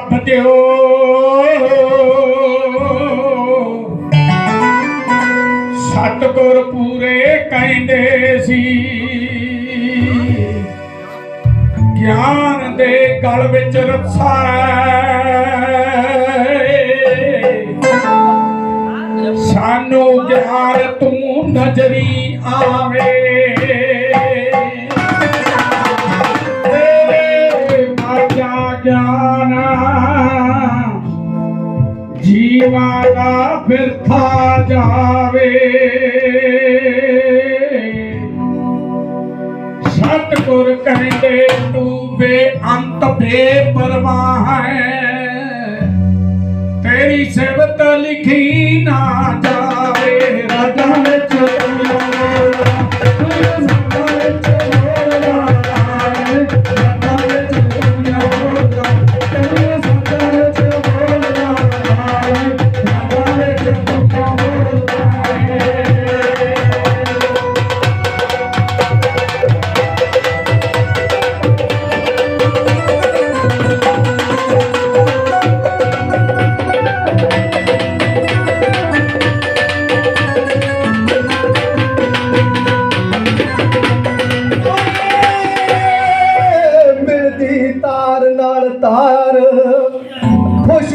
ਰੱਬ ਦਿਓ ਸਤਗੁਰ ਪੂਰੇ ਕਹਿੰਦੇ ਸੀ। ਗਿਆਨ ਦੇ ਗਲ ਵਿੱਚ ਰੱਸਾ। ਸਾਨੂੰ ਗਿਆਨ ਤੂੰ ਨਜ਼ਰੀ ਆਵੇ। ਜੀਵਾਂ ਦਾ ਬਿਰਥਾ ਜਾਵੇ। ਸਤਿਗੁਰ ਕਹਿੰਦੇ ਤੂੰ ਬੇਅੰਤ ਬੇਪਰਵਾਹ ਹੈ। ਤੇਰੀ ਸਿਫਤ ਲਿਖੀ ਨਾ ਜਾ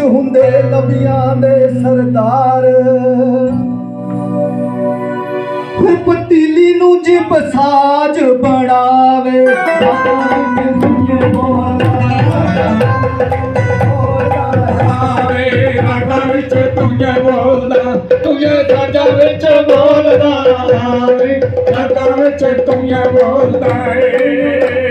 ਹੁੰਦੇ ਨਬੀਆਂ ਦੇ ਸਰਦਾਰ। ਉਹ ਪਤੀਲੀ ਨੂੰ ਜਿਬ ਸਾਜ ਬਣਾਵੇ। ਆਵੇ ਤੁਝੇ ਬੋਲਦਾ ਤੁਝੇ ਸਾਜਾਂ ਵਿੱਚ ਬੋਲਦਾ। ਆਵੇ ਰਾਗਾਂ ਵਿੱਚ ਤੁਝੇ ਬੋਲਦਾ ਏ।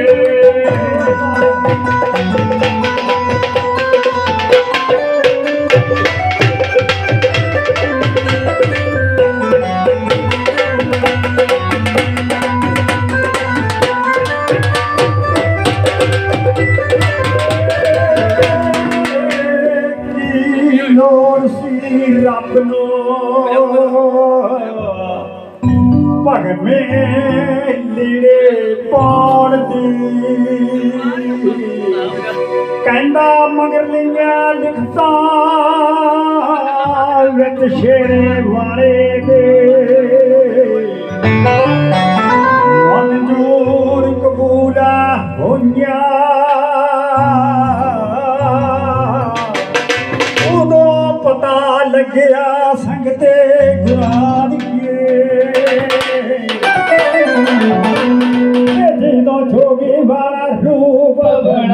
ਲੀੜੇ ਪਾਉਣ ਦੀ। ਕਹਿੰਦਾ ਮਗਰ ਲਈਆਂ ਲਿਖਤਾਂ ਵਿੱਚ ਸ਼ੇਰੇ ਵਾਲੇ ਦੇ। ਮਨਜ਼ੂਰ ਕਬੂਲਾ ਹੋਈਆਂ। ਉਦੋਂ ਪਤਾ ਲੱਗਿਆ ਸੰਗਤੇ ਗੁਰਾਂ જોગી વાળા રૂપ બના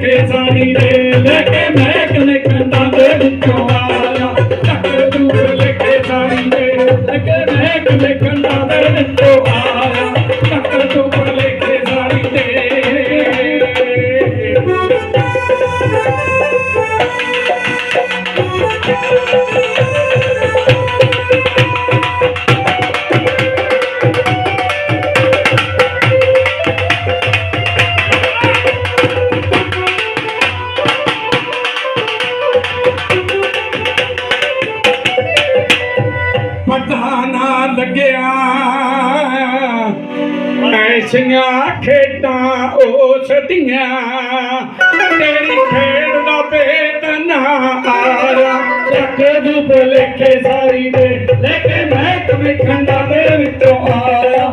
ਤੂੰ ਭੁਲੇਖੇ ਐਸੀਆਂ ਖੇਡਾਂ ਉਸ ਦੀਆਂ, ਤੇਰੀ ਖੇਡ ਦਾ ਭੇਤ ਨਾ ਆਇਆ। ਚੱਕ ਦੂ ਸਾਰੀ ਦੇ ਲੈ ਕੇ ਮੈਂ ਕਮੇ ਖੰਡਾ ਦੇ ਵਿੱਚੋਂ ਆਇਆ।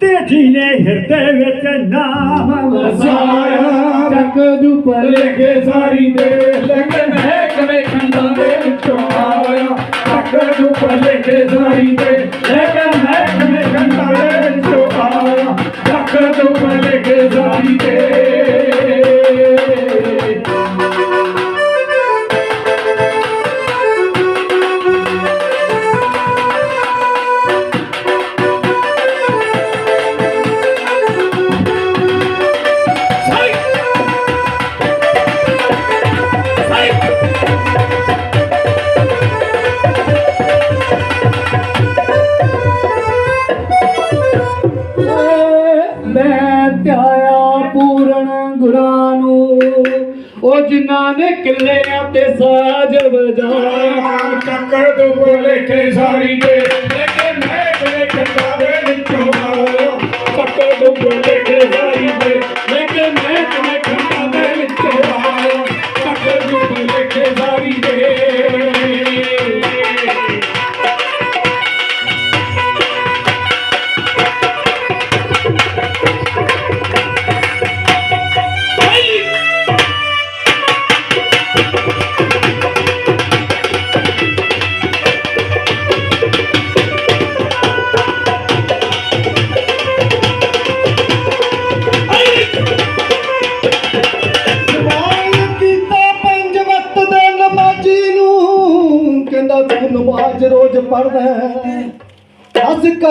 ਮਾਪਿਆਂ ਨੂੰ ਹਿਰਦੇ ਵਿੱਚ ਨਾਮ ਵਸਾਇਆ ਚੱਕ ਦੂ ਭੁਲੇਖੇ ਸਾਰੀ ਦੇ ਲੈ ਕੇ ਮੈਂ ਕਮੇ ਖੰਡਾ ਦੇ ਵਿੱਚੋਂ ਆਇਆ। ਚੱਕ ਦੂ ਭੁਲੇਖੇ ਸਾਰੀ ਦੇ ਲੈ ਕੇ ਉਹ ਜਿਨ੍ਹਾਂ ਨੇ ਕਿੱਲਿਆਂ ਤੇ ਸਾਜ ਵਜਾਇਆ। ਚੱਕ ਦੂ ਭੁਲੇਖੇ ਸਾਰੀ ਦੇ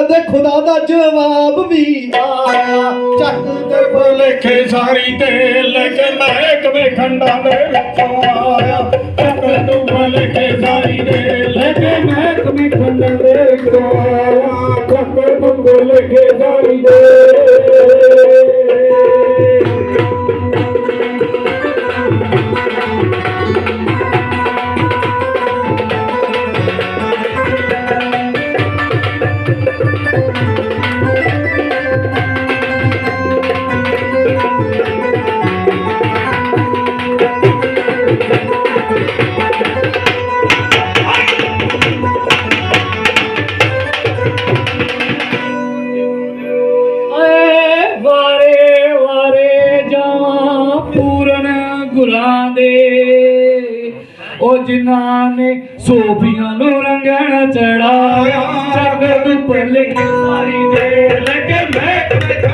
ਕਦੇ ਖੁਦਾ ਦਾ ਜਵਾਬ ਵੀ ਆਇਆ। ਚੱਕ ਦੇ ਭੁਲੇਖੇ ਸਾਰੀ ਤੇ ਲੈ ਕੇ ਖੰਡਾਂ ਦੇ ਵਿੱਚੋਂ ਆਇਆ। ਚੱਕ ਨੂੰ ਭੁਲੇਖੇ ਸਾਰੀ ਦੇ ਲੈ ਕੇ ਖੰਡਾਂ ਦੇ ਵਿੱਚੋਂ ਆਇਆ। ਚੱਕ ਨੂੰ ਭੁਲੇਖੇ ਸਾਰੀ ਦੇ ਜਿਨ੍ਹਾਂ ਨੇ ਸੋਫੀਆਂ ਨੂੰ ਰੰਗਣ ਚੜਾਇਆ ਚੱਕ ਦੁੱਪ ਲਿਖ ਸਾਰੀ ਦੇ ਲੈ ਮੈਂ